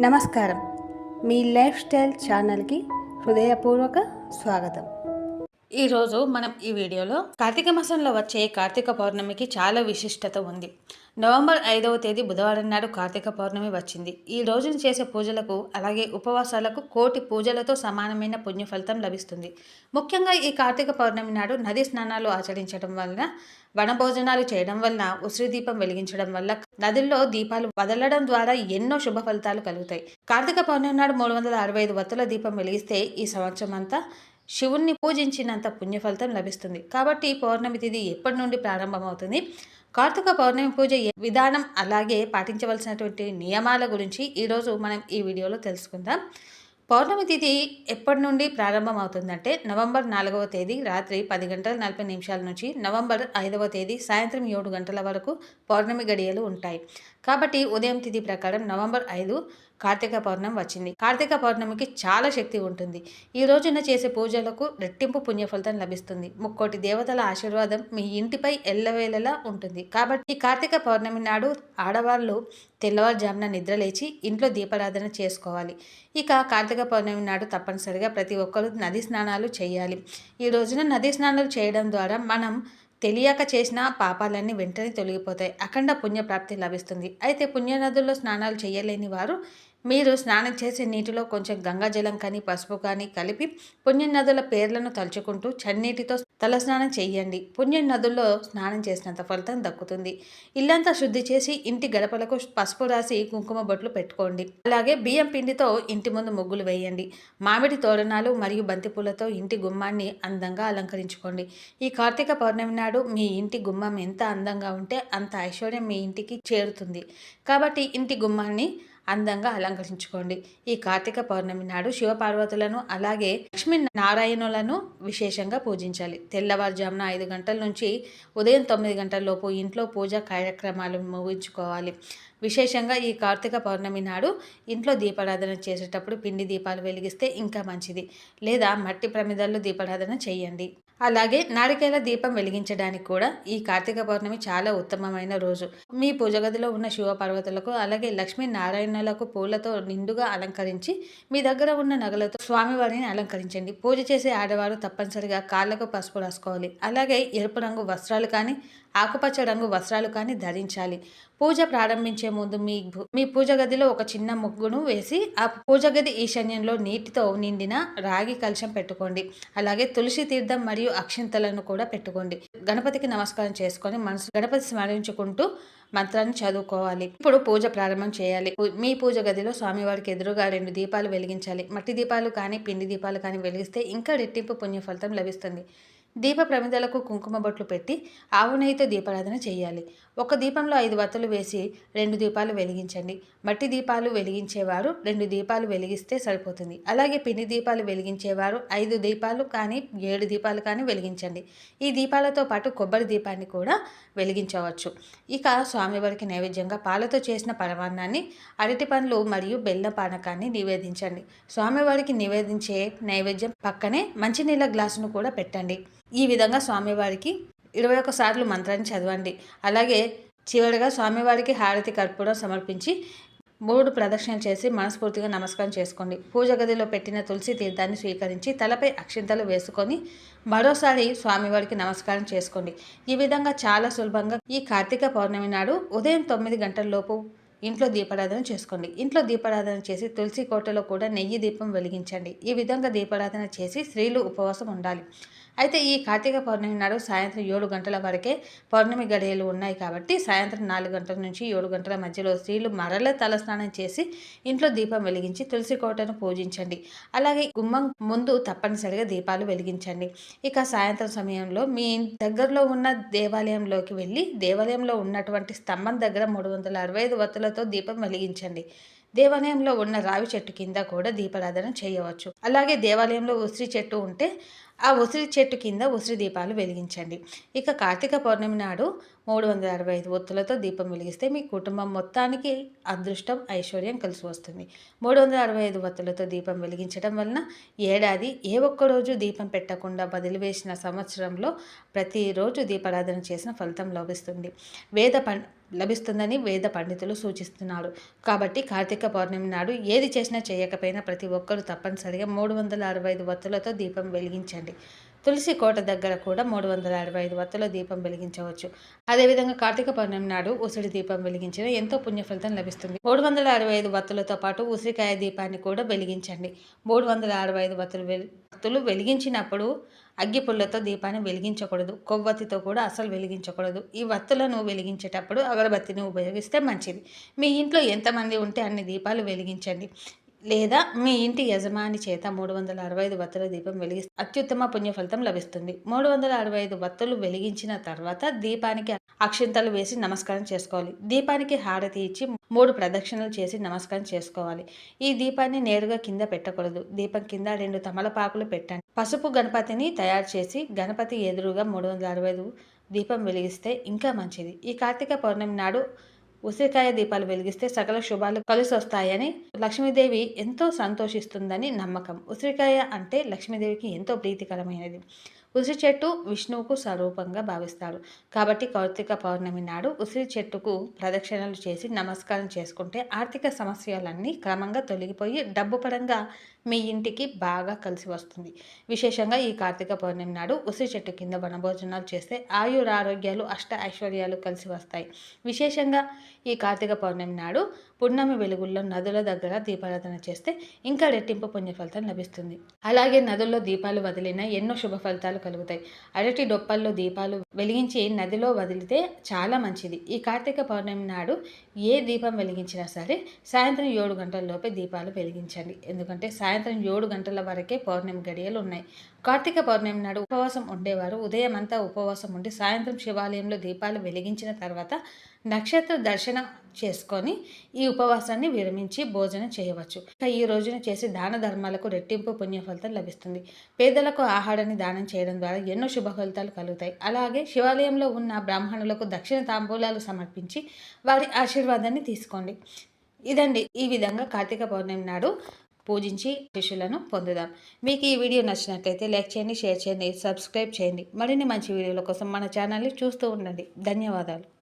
నమస్కారం. మీ life style ఛానల్కి హృదయపూర్వక స్వాగతం. ఈరోజు మనం ఈ వీడియోలో కార్తీక మాసంలో వచ్చే కార్తీక పౌర్ణమికి చాలా విశిష్టత ఉంది. నవంబర్ ఐదవ తేదీ బుధవారం నాడు కార్తీక పౌర్ణమి వచ్చింది. ఈ రోజున చేసే పూజలకు అలాగే ఉపవాసాలకు కోటి పూజలతో సమానమైన పుణ్య ఫలితం లభిస్తుంది. ముఖ్యంగా ఈ కార్తీక పౌర్ణమి నాడు నదీ స్నానాలు ఆచరించడం వలన వనభోజనాలు చేయడం వలన ఉసిరి దీపం వెలిగించడం వల్ల నదుల్లో దీపాలు వదలడం ద్వారా ఎన్నో శుభ ఫలితాలు కలుగుతాయి. కార్తీక పౌర్ణమి నాడు మూడు వందల అరవై ఐదు వత్తుల దీపం వెలిగిస్తే ఈ సంవత్సరం అంతా శివుణ్ణి పూజించినంత పుణ్యఫలితం లభిస్తుంది. కాబట్టి పౌర్ణమి తిథి ఎప్పటి నుండి ప్రారంభమవుతుంది? కార్తీక పౌర్ణమి పూజ విధానం? అలాగే పాటించవలసినటువంటి నియమాల గురించి ఈరోజు మనం ఈ వీడియోలో తెలుసుకుందాం. పౌర్ణమి తిథి ఎప్పటి నుండి ప్రారంభమవుతుందంటే నవంబర్ నాలుగవ తేదీ రాత్రి పది గంటల నలభై నిమిషాల నుంచి నవంబర్ ఐదవ తేదీ సాయంత్రం ఏడు గంటల వరకు పౌర్ణమి గడియలు ఉంటాయి. కాబట్టి ఉదయం తిథి ప్రకారం నవంబర్ ఐదు కార్తీక పౌర్ణమి వచ్చింది. కార్తీక పౌర్ణమికి చాలా శక్తి ఉంటుంది. ఈ రోజున చేసే పూజలకు రెట్టింపు పుణ్యఫలితం లభిస్తుంది. ముక్కోటి దేవతల ఆశీర్వాదం మీ ఇంటిపై ఎల్లవేళలా ఉంటుంది. కాబట్టి కార్తీక పౌర్ణమి నాడు ఆడవాళ్ళు తెల్లవారుజామున నిద్రలేచి ఇంట్లో దీపారాధన చేసుకోవాలి. ఇక కార్తీక పౌర్ణమి నాడు తప్పనిసరిగా ప్రతి ఒక్కరూ నది స్నానాలు చేయాలి. ఈ రోజున నది స్నానాలు చేయడం ద్వారా మనం తెలియక చేసిన పాపాలన్నీ వెంటనే తొలగిపోతాయి. అఖండ పుణ్యప్రాప్తి లభిస్తుంది. అయితే పుణ్యనదుల్లో స్నానాలు చేయలేని వారు మీరు స్నానం చేసే నీటిలో కొంచెం గంగాజలం కానీ పసుపు కానీ కలిపి పుణ్యనదుల పేర్లను తలుచుకుంటూ చన్నీటితో తలస్నానం చేయండి. పుణ్యనదుల్లో స్నానం చేసినంత ఫలితం దక్కుతుంది. ఇల్లంతా శుద్ధి చేసి ఇంటి గడపలకు పసుపు రాసి కుంకుమ బొట్లు పెట్టుకోండి. అలాగే బియ్యం పిండితో ఇంటి ముందు ముగ్గులు వేయండి. మామిడి తోరణాలు మరియు బంతిపూలతో ఇంటి గుమ్మాన్ని అందంగా అలంకరించుకోండి. ఈ కార్తీక పౌర్ణమి నాడు మీ ఇంటి గుమ్మం ఎంత అందంగా ఉంటే అంత ఐశ్వర్యం మీ ఇంటికి చేరుతుంది. కాబట్టి ఇంటి గుమ్మాన్ని అందంగా అలంకరించుకోండి. ఈ కార్తీక పౌర్ణమి నాడు శివపార్వతులను అలాగే లక్ష్మీ నారాయణులను విశేషంగా పూజించాలి. తెల్లవారుజామున ఐదు గంటల నుంచి ఉదయం తొమ్మిది గంటల లోపు ఇంట్లో పూజా కార్యక్రమాలు ముగించుకోవాలి. విశేషంగా ఈ కార్తీక పౌర్ణమి నాడు ఇంట్లో దీపారాధన చేసేటప్పుడు పిండి దీపాలు వెలిగిస్తే ఇంకా మంచిది. లేదా మట్టి ప్రమిదల్లో దీపారాధన చేయండి. అలాగే నారికేల దీపం వెలిగించడానికి కూడా ఈ కార్తీక పౌర్ణమి చాలా ఉత్తమమైన రోజు. మీ పూజ గదిలో ఉన్న శివ పర్వతులకు అలాగే లక్ష్మీ నారాయణులకు పూలతో నిండుగా అలంకరించి మీ దగ్గర ఉన్న నగలతో స్వామివారిని అలంకరించండి. పూజ చేసే ఆడవారు తప్పనిసరిగా కాళ్ళకు పసుపు రాసుకోవాలి. అలాగే ఎరుపు రంగు వస్త్రాలు కానీ ఆకుపచ్చ రంగు వస్త్రాలు కానీ ధరించాలి. పూజ ప్రారంభించే ముందు మీ మీ పూజ గదిలో ఒక చిన్న ముగ్గును వేసి ఆ పూజ గది ఈశాన్యంలో నీటితో నిండిన రాగి కలశం పెట్టుకోండి. అలాగే తులసి తీర్థం మరియు అక్షింతలను కూడా పెట్టుకోండి. గణపతికి నమస్కారం చేసుకొని మనసు గణపతి స్మరించుకుంటూ మంత్రాన్ని చదువుకోవాలి. ఇప్పుడు పూజ ప్రారంభం చేయాలి. మీ పూజ గదిలో స్వామివారికి ఎదురుగా రెండు దీపాలు వెలిగించాలి. మట్టి దీపాలు కానీ పిండి దీపాలు కానీ వెలిగిస్తే ఇంకా రెట్టింపు పుణ్య ఫలితం లభిస్తుంది. దీప ప్రమిదలకు కుంకుమ బొట్లు పెట్టి ఆవు నెయ్యితో దీపారాధన చేయాలి. ఒక దీపంలో ఐదు వత్తులు వేసి రెండు దీపాలు వెలిగించండి. మట్టి దీపాలు వెలిగించేవారు రెండు దీపాలు వెలిగిస్తే సరిపోతుంది. అలాగే పిండి దీపాలు వెలిగించేవారు ఐదు దీపాలు కానీ ఏడు దీపాలు కానీ వెలిగించండి. ఈ దీపాలతో పాటు కొబ్బరి దీపాన్ని కూడా వెలిగించవచ్చు. ఇక స్వామివారికి నైవేద్యంగా పాలతో చేసిన పరమాన్నాన్ని అరటి పండ్లు మరియు బెల్ల పానకాన్ని నివేదించండి. స్వామివారికి నివేదించే నైవేద్యం పక్కనే మంచినీళ్ళ గ్లాసును కూడా పెట్టండి. ఈ విధంగా స్వామివారికి ఇరవై ఒక్క సార్లు మంత్రాన్ని చదవండి. అలాగే చివరిగా స్వామివారికి హారతి కర్పూరం సమర్పించి మూడు ప్రదక్షిణలు చేసి మనస్ఫూర్తిగా నమస్కారం చేసుకోండి. పూజ గదిలో పెట్టిన తులసి తీర్థాన్ని స్వీకరించి తలపై అక్షింతలు వేసుకొని మరోసారి స్వామివారికి నమస్కారం చేసుకోండి. ఈ విధంగా చాలా సులభంగా ఈ కార్తీక పౌర్ణమి నాడు ఉదయం తొమ్మిది గంటలలోపు ఇంట్లో దీపారాధన చేసుకోండి. ఇంట్లో దీపారాధన చేసి తులసి కోటలో కూడా నెయ్యి దీపం వెలిగించండి. ఈ విధంగా దీపారాధన చేసి స్త్రీలు ఉపవాసం ఉండాలి. అయితే ఈ కార్తీక పౌర్ణమి నాడు సాయంత్రం ఏడు గంటల వరకే పౌర్ణమి గడియలు ఉన్నాయి కాబట్టి సాయంత్రం నాలుగు గంటల నుంచి ఏడు గంటల మధ్యలో స్త్రీలు మరల తలస్నానం చేసి ఇంట్లో దీపం వెలిగించి తులసి కోటను పూజించండి. అలాగే గుమ్మం ముందు తప్పనిసరిగా దీపాలు వెలిగించండి. ఇక సాయంత్రం సమయంలో మీ దగ్గరలో ఉన్న దేవాలయంలోకి వెళ్ళి దేవాలయంలో ఉన్నటువంటి స్తంభం దగ్గర మూడు వందల అరవై ఐదు వత్తులతో దీపం వెలిగించండి. దేవాలయంలో ఉన్న రావి చెట్టు కింద కూడా దీపారాధన చేయవచ్చు. అలాగే దేవాలయంలో ఉసిరి చెట్టు ఉంటే ఆ ఉసిరి చెట్టు కింద ఉసిరి దీపాలు వెలిగించండి. ఇక కార్తీక పౌర్ణమి నాడు మూడు వందల అరవై ఐదు ఒత్తులతో దీపం వెలిగిస్తే మీ కుటుంబం మొత్తానికి అదృష్టం ఐశ్వర్యం కలిసి వస్తుంది. మూడు వందల అరవై ఐదు ఒత్తులతో దీపం వెలిగించడం వలన ఏడాది ఏ ఒక్క రోజు దీపం పెట్టకుండా వదిలివేసిన సంవత్సరంలో ప్రతిరోజు దీపారాధన చేసిన ఫలితం లభిస్తుంది. వేద పం లభిస్తుందని వేద పండితులు సూచిస్తున్నారు. కాబట్టి కార్తీక పౌర్ణమి నాడు ఏది చేసినా చేయకపోయినా ప్రతి ఒక్కరూ తప్పనిసరిగా మూడు వందల అరవై ఐదు వత్తులతో దీపం వెలిగించండి. తులసి కోట దగ్గర కూడా మూడు వందల అరవై ఐదు వత్తుల దీపం వెలిగించవచ్చు. అదేవిధంగా కార్తీక పౌర్ణమి నాడు ఉసిరి దీపం వెలిగించిన ఎంతో పుణ్య ఫలితం లభిస్తుంది. మూడు వందల అరవై ఐదు వత్తులతో పాటు ఉసిరికాయ దీపాన్ని కూడా వెలిగించండి. మూడు వందల అరవై ఐదు వత్తులు వెలి వత్తులు వెలిగించినప్పుడు అగ్గి పుల్లతో దీపాన్ని వెలిగించకూడదు. కొవ్వొత్తితో కూడా అసలు వెలిగించకూడదు. ఈ వత్తులను వెలిగించేటప్పుడు అగరబత్తిని ఉపయోగిస్తే మంచిది. మీ ఇంట్లో ఎంతమంది ఉంటే అన్ని దీపాలు వెలిగించండి. లేదా మీ ఇంటి యజమాని చేత మూడు వందల అరవై ఐదు వత్తుల దీపం వెలిగి అత్యుత్తమ పుణ్య ఫలితం లభిస్తుంది. మూడు వందల అరవై ఐదు వత్తులు వెలిగించిన తర్వాత దీపానికి అక్షింతలు వేసి నమస్కారం చేసుకోవాలి. దీపానికి హారతి ఇచ్చి మూడు ప్రదక్షిణలు చేసి నమస్కారం చేసుకోవాలి. ఈ దీపాన్ని నేరుగా కింద పెట్టకూడదు. దీపం కింద రెండు తమలపాకులు పెట్టండి. పసుపు గణపతిని తయారు చేసి గణపతి ఎదురుగా మూడు వందల అరవై ఐదు దీపం వెలిగిస్తే ఇంకా మంచిది. ఈ కార్తీక పౌర్ణమి నాడు ఉసిరికాయ దీపాలు వెలిగిస్తే సకల శుభాలు కలిసి వస్తాయని లక్ష్మీదేవి ఎంతో సంతోషిస్తుందని నమ్మకం. ఉసిరికాయ అంటే లక్ష్మీదేవికి ఎంతో ప్రీతికరమైనది. ఉసిరి చెట్టు విష్ణువుకు స్వరూపంగా భావిస్తారు. కాబట్టి కార్తీక పౌర్ణమి నాడు ఉసిరి చెట్టుకు ప్రదక్షిణలు చేసి నమస్కారం చేసుకుంటే ఆర్థిక సమస్యలన్నీ క్రమంగా తొలగిపోయి డబ్బు పరంగా మీ ఇంటికి బాగా కలిసి వస్తుంది. విశేషంగా ఈ కార్తీక పౌర్ణమి నాడు ఉసిరి చెట్టు కింద వనభోజనాలు చేస్తే ఆయుర ఆరోగ్యాలు అష్ట ఐశ్వర్యాలు కలిసి వస్తాయి. విశేషంగా ఈ కార్తీక పౌర్ణమి నాడు పున్నమి వెలుగుల్లో నదుల దగ్గర దీపారాధన చేస్తే ఇంకా రెట్టింపు పుణ్య ఫలితం లభిస్తుంది. అలాగే నదుల్లో దీపాలు వదిలిన ఎన్నో శుభ ఫలితాలు ఫలితాలు కలుగుతాయి. అరటి డొప్పల్లో దీపాలు వెలిగించి నదిలో వదిలితే చాలా మంచిది. ఈ కార్తీక పౌర్ణమి నాడు ఏ దీపం వెలిగించినా సరే సాయంత్రం ఏడు గంటల లోపే దీపాలు వెలిగించండి. ఎందుకంటే సాయంత్రం ఏడు గంటల వరకే పౌర్ణమి గడియలు ఉన్నాయి. కార్తీక పౌర్ణమి నాడు ఉపవాసం ఉండేవారు. ఉదయం అంతా ఉపవాసం ఉండి సాయంత్రం శివాలయంలో దీపాలు వెలిగించిన తర్వాత నక్షత్ర దర్శనం చేసుకొని ఈ ఉపవాసాన్ని విరమించి భోజనం చేయవచ్చు. ఇక ఈ రోజున చేసి దాన ధర్మాలకు రెట్టింపు పుణ్య ఫలితం లభిస్తుంది. పేదలకు ఆహారాన్ని దానం చేయడం ద్వారా ఎన్నో శుభ ఫలితాలు కలుగుతాయి. అలాగే శివాలయంలో ఉన్న బ్రాహ్మణులకు దక్షిణ తాంబూలాలు సమర్పించి వారి ఆశీర్వాదాన్ని తీసుకోండి. ఇదండి. ఈ విధంగా కార్తీక పౌర్ణమి నాడు పూజించి శిష్యులను పొందుదాం. మీకు ఈ వీడియో నచ్చినట్లయితే లైక్ చేయండి షేర్ చేయండి సబ్స్క్రైబ్ చేయండి. మరిన్ని మంచి వీడియోల కోసం మన ఛానల్ని చూస్తూ ఉండండి. ధన్యవాదాలు.